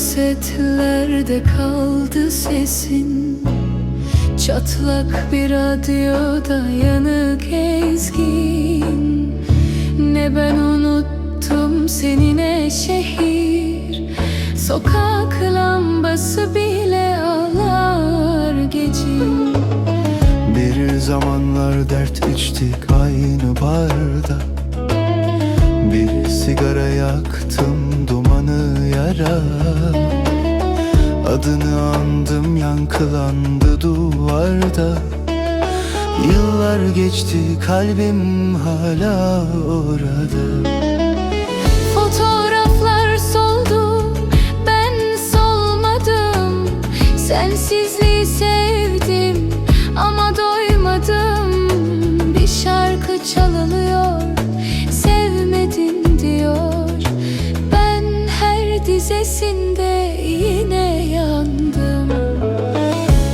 Kasetlerde kaldı sesin Çatlak bir radyoda yanık ezgin. Ne ben unuttum seni ne şehir. Sokak lambası bile ağlar gecin Bir zamanlar dert içtik aynı barda. Bir sigara yaktım dumanı yara Adını andım yankılandı duvarda. Yıllar geçti kalbim hala orada. Fotoğraflar soldu, ben solmadım. Sensizliği sevdim ama doymadım. Bir şarkı çalınıyor, dizesinde yine yandım.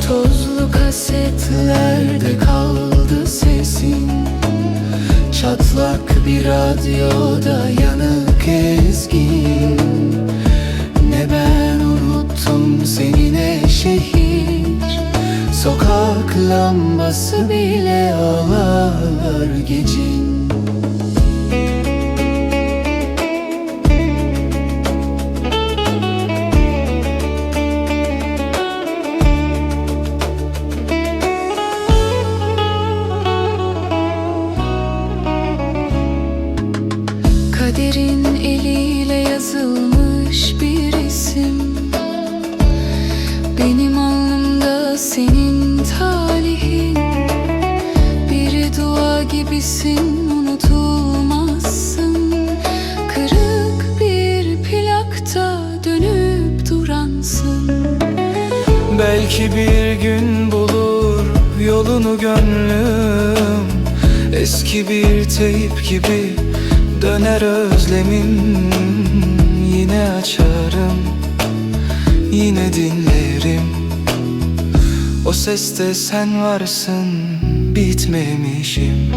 Tozlu kasetlerde kaldı sesin. Çatlak bir radyoda yanık ezgin. Ne ben unuttum seni ne şehir. Sokak lambası bile ağlar gecin senin talihin. Bir dua gibisin unutulmazsın. Kırık bir plakta dönüp duransın. Belki bir gün bulur yolunu gönlüm. Eski bir teyip gibi döner özlemin Yine açarım, yine dinlerim O seste sen varsın, bitmemişim